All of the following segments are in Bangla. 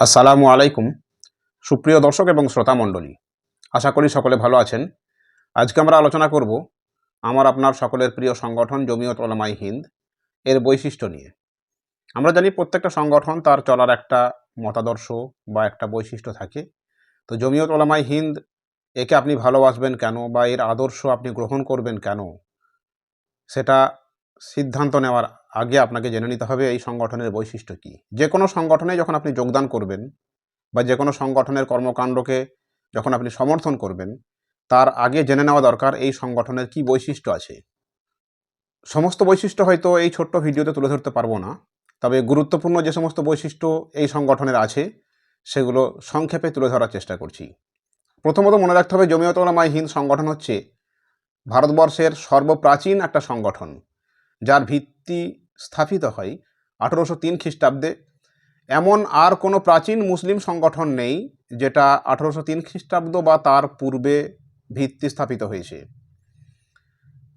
আসসালামু আলাইকুম, সুপ্রিয় দর্শক এবং শ্রোতা মণ্ডলী। আশা করি সকলে ভালো আছেন। আজকে আমরা আলোচনা করব আমার আপনার সকলের প্রিয় সংগঠন জমিয়ত ওলামাই হিন্দ এর বৈশিষ্ট্য নিয়ে। আমরা জানি প্রত্যেকটা সংগঠন তার চলার একটা মতাদর্শ বা একটা বৈশিষ্ট্য থাকে। তো জমিয়ত ওলামাই হিন্দ একে আপনি ভালোবাসবেন কেন বা এর আদর্শ আপনি গ্রহণ করবেন কেন, সেটা সিদ্ধান্ত নেওয়ার আগে আপনাকে জেনে নিতে হবে এই সংগঠনের বৈশিষ্ট্য কী। যে কোনো সংগঠনে যখন আপনি যোগদান করবেন বা যে কোনো সংগঠনের কর্মকাণ্ডকে যখন আপনি সমর্থন করবেন, তার আগে জেনে নেওয়া দরকার এই সংগঠনের কি বৈশিষ্ট্য আছে। সমস্ত বৈশিষ্ট্য হয়তো এই ছোট্ট ভিডিওতে তুলে ধরতে পারব না, তবে গুরুত্বপূর্ণ যে সমস্ত বৈশিষ্ট্য এই সংগঠনের আছে, সেগুলো সংক্ষেপে তুলে ধরার চেষ্টা করছি। প্রথমত মনে রাখতে হবে জমিয়ত ওলামাই হিন্দ সংগঠন হচ্ছে ভারতবর্ষের সর্বপ্রাচীন একটা সংগঠন, যার ভিত্তি স্থাপিত হয় আঠেরোশো তিন খ্রিস্টাব্দে। এমন আর কোনো প্রাচীন মুসলিম সংগঠন নেই যেটা আঠেরোশো তিন খ্রিস্টাব্দ বা তার পূর্বে ভিত্তি স্থাপিত হয়েছে।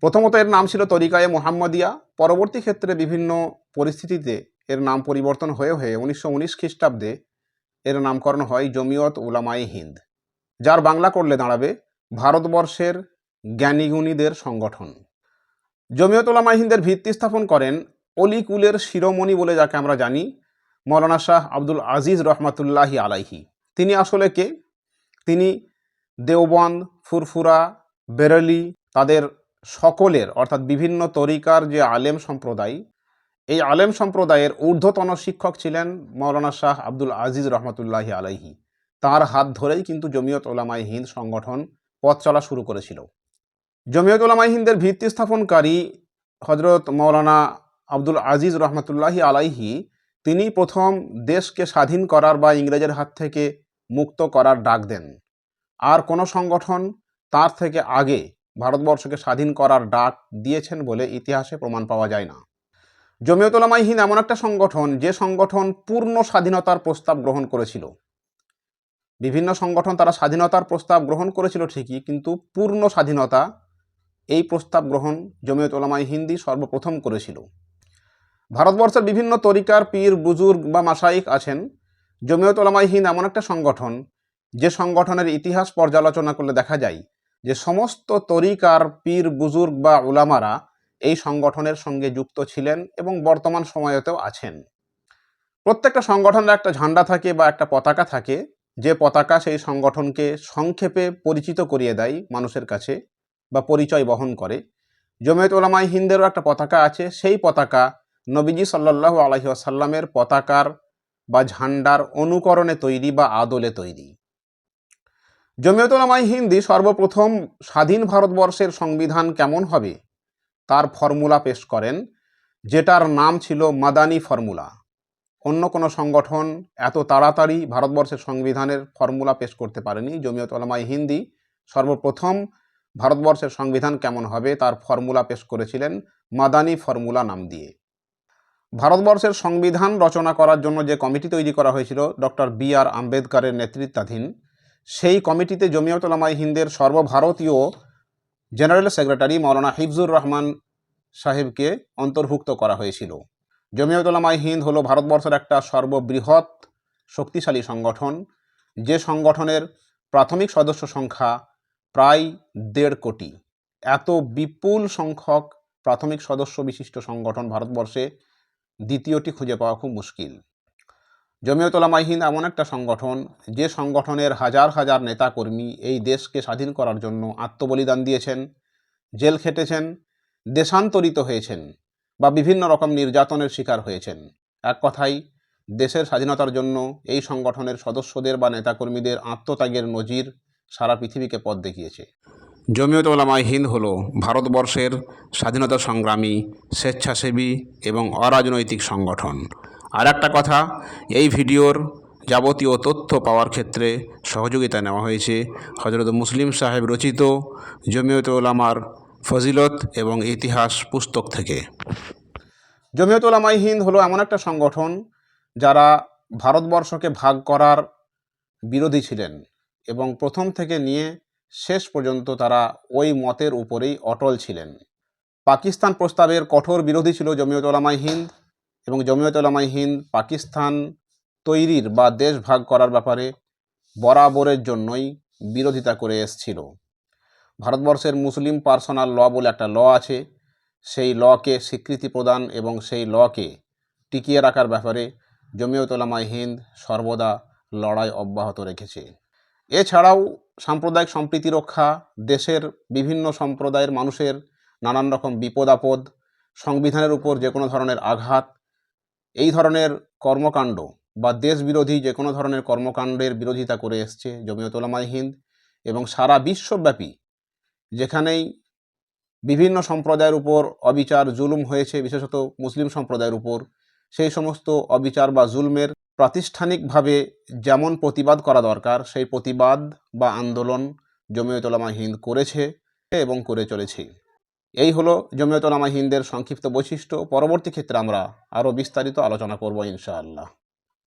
প্রথমত এর নাম ছিল তরিকায়ে মোহাম্মদিয়া। পরবর্তী ক্ষেত্রে বিভিন্ন পরিস্থিতিতে এর নাম পরিবর্তন হয়ে হয়ে উনিশশো উনিশ খ্রিস্টাব্দে এর নামকরণ হয় জমিয়ত উলামাই হিন্দ, যার বাংলা করলে দাঁড়াবে ভারতবর্ষের জ্ঞানীগুণীদের সংগঠন। জমিয়ত উলামা হিন্দের ভিত্তি স্থাপন করেন অলিকুলের শিরোমণি বলে যাকে আমরা জানি, মৌলানা শাহ আব্দুল আজিজ রহমাতুল্লাহি আলাইহি। তিনি আসলে কে? তিনি দেওবন্দ, ফুরফুরা, বেরলি, তাদের সকলের, অর্থাৎ বিভিন্ন তরিকার যে আলেম সম্প্রদায়, এই আলেম সম্প্রদায়ের ঊর্ধ্বতন শিক্ষক ছিলেন মৌলানা শাহ আব্দুল আজিজ রহমতুল্লাহি আলাইহি। তার হাত ধরেই কিন্তু জমিয়ত ওলামাই হিন্দ সংগঠন পথ চলা শুরু করেছিল। জমিয়ত ওলামাই হিন্দের ভিত্তি স্থাপনকারী হজরত মৌলানা আব্দুল আজিজ রহমতুল্লাহি আলাইহি, তিনি প্রথম দেশকে স্বাধীন করার বা ইংরেজের হাত থেকে মুক্ত করার ডাক দেন। আর কোনো সংগঠন তার থেকে আগে ভারতবর্ষকে স্বাধীন করার ডাক দিয়েছেন বলে ইতিহাসে প্রমাণ পাওয়া যায় না। জমিয়ত হিন্দ এমন একটা সংগঠন, যে সংগঠন পূর্ণ স্বাধীনতার প্রস্তাব গ্রহণ করেছিল। বিভিন্ন সংগঠন তারা স্বাধীনতার প্রস্তাব গ্রহণ করেছিল ঠিকই, কিন্তু পূর্ণ স্বাধীনতা এই প্রস্তাব গ্রহণ জমিয়ত ওলামাই হিন্দি সর্বপ্রথম করেছিল। ভারতবর্ষের বিভিন্ন তরিকার পীর, বুজুর্গ বা মাসাইক আছেন। জমিয়ত হিন্দ এমন একটা সংগঠন, যে সংগঠনের ইতিহাস পর্যালোচনা করলে দেখা যায় যে সমস্ত তরিকার পীর, বুজুর্গ বা ওলামারা এই সংগঠনের সঙ্গে যুক্ত ছিলেন এবং বর্তমান সময়েতেও আছেন। প্রত্যেকটা সংগঠনের একটা ঝান্ডা থাকে বা একটা পতাকা থাকে। যে পতাকা সেই সংগঠনকে সংক্ষেপে পরিচিত করিয়ে দেয় মানুষের কাছে বা পরিচয় বহন করে। জমিয়ত ওলামাই হিন্দেরও একটা পতাকা আছে। সেই পতাকা নবীজি সাল্লাহ আলহি আসাল্লামের পতাকার বা ঝান্ডার অনুকরণে তৈরি বা আদলে তৈরি। জমিয়ত ওলামাই হিন্দি সর্বপ্রথম স্বাধীন ভারতবর্ষের সংবিধান কেমন হবে? তার ফর্মুলা পেশ করেন, যেটার নাম ছিল মাদানি ফর্মুলা। অন্য কোনো সংগঠন এত তাড়াতাড়ি ভারতবর্ষের সংবিধানের ফর্মুলা পেশ করতে পারেনি। জমিয়ত ওলামাই হিন্দি সর্বপ্রথম ভারতবর্ষের সংবিধান কেমন হবে তার ফর্মুলা পেশ করেছিলেন মাদানি ফর্মুলা নাম দিয়ে। ভারতবর্ষের সংবিধান রচনা করার জন্য যে কমিটি তৈরি করা হয়েছিল, ডক্টর বি আর আম্বেদকারের নেতৃত্বাধীন, সেই কমিটিতে জমিয়ত ওলামাই হিন্দের সর্বভারতীয় জেনারেল সেক্রেটারি মৌলানা হিফজুর রহমান সাহেবকে অন্তর্ভুক্ত করা হয়েছিল। জমিয়ত ওলামাই হিন্দ হলো ভারতবর্ষের একটা সর্ববৃহৎ শক্তিশালী সংগঠন। যে সংগঠনের প্রাথমিক সদস্য সংখ্যা প্রায় দেড় কোটি। এত বিপুল সংখ্যক প্রাথমিক সদস্য বিশিষ্ট সংগঠন ভারতবর্ষে দ্বিতীয়টি খুঁজে পাওয়া খুব মুশকিল। জমিয়ত ওলামাই হিন্দ এমন একটা সংগঠন, যে সংগঠনের হাজার হাজার নেতাকর্মী এই দেশকে স্বাধীন করার জন্য আত্মবলিদান দিয়েছেন, জেল খেটেছেন, দেশান্তরিত হয়েছেন বা বিভিন্ন রকম নির্যাতনের শিকার হয়েছেন। এক কথায়, দেশের স্বাধীনতার জন্য এই সংগঠনের সদস্যদের বা নেতাকর্মীদের আত্মত্যাগের নজির সারা পৃথিবীকে পথ দেখিয়েছে। জমিয়ত ওলামাই হিন্দ হল ভারতবর্ষের স্বাধীনতা সংগ্রামী, স্বেচ্ছাসেবী এবং অরাজনৈতিক সংগঠন। আর একটা কথা, এই ভিডিওর যাবতীয় তথ্য পাওয়ার ক্ষেত্রে সহযোগিতা নেওয়া হয়েছে হজরত মুসলিম সাহেব রচিত জমিয়ত ওলামার ফজিলত এবং ইতিহাস পুস্তক থেকে। জমিয়ত ওলামাই হিন্দ হলো এমন একটা সংগঠন যারা ভারতবর্ষকে ভাগ করার বিরোধী ছিলেন এবং প্রথম থেকে নিয়ে শেষ পর্যন্ত তারা ওই মতের উপরেই অটল ছিলেন। পাকিস্তান প্রস্তাবের কঠোর বিরোধী ছিল জমিয়ত ওলামাই হিন্দ এবং জমিয়ত ওলামাই হিন্দ পাকিস্তান তৈরির বা দেশ ভাগ করার ব্যাপারে বরাবরের জন্যই বিরোধিতা করে এসছিল। ভারতবর্ষের মুসলিম পার্সোনাল ল বলে একটা ল আছে, সেই লকে স্বীকৃতি প্রদান এবং সেই লকে টিকিয়ে রাখার ব্যাপারে জমিয়ত ওলামায়ে হিন্দ সর্বদা লড়াই অব্যাহত রেখেছে। এছাড়াও সাম্প্রদায়িক সম্প্রীতি রক্ষা, দেশের বিভিন্ন সম্প্রদায়ের মানুষের নানান রকম বিপদ আপদ, সংবিধানের উপর যে কোনো ধরনের আঘাত, এই ধরনের কর্মকাণ্ড বা দেশ বিরোধী যে কোনো ধরনের কর্মকাণ্ডের বিরোধিতা করে এসছে জমিয়ত ওলামায়ে হিন্দ এবং সারা বিশ্বব্যাপী, যেখানেই বিভিন্ন সম্প্রদায়ের উপর অবিচার, জুলুম হয়েছে, বিশেষত মুসলিম সম্প্রদায়ের উপর, সেই সমস্ত অবিচার বা জুলমের প্রাতিষ্ঠানিকভাবে যেমন প্রতিবাদ করা দরকার, সেই প্রতিবাদ বা আন্দোলন জমিয়ত ওলামা হিন্দ করেছে এবং করে চলেছে। এই হলো জমিয়ত ওলামা হিন্দের সংক্ষিপ্ত বৈশিষ্ট্য। পরবর্তী ক্ষেত্রে আমরা আরও বিস্তারিত আলোচনা করব ইনশাআল্লাহ।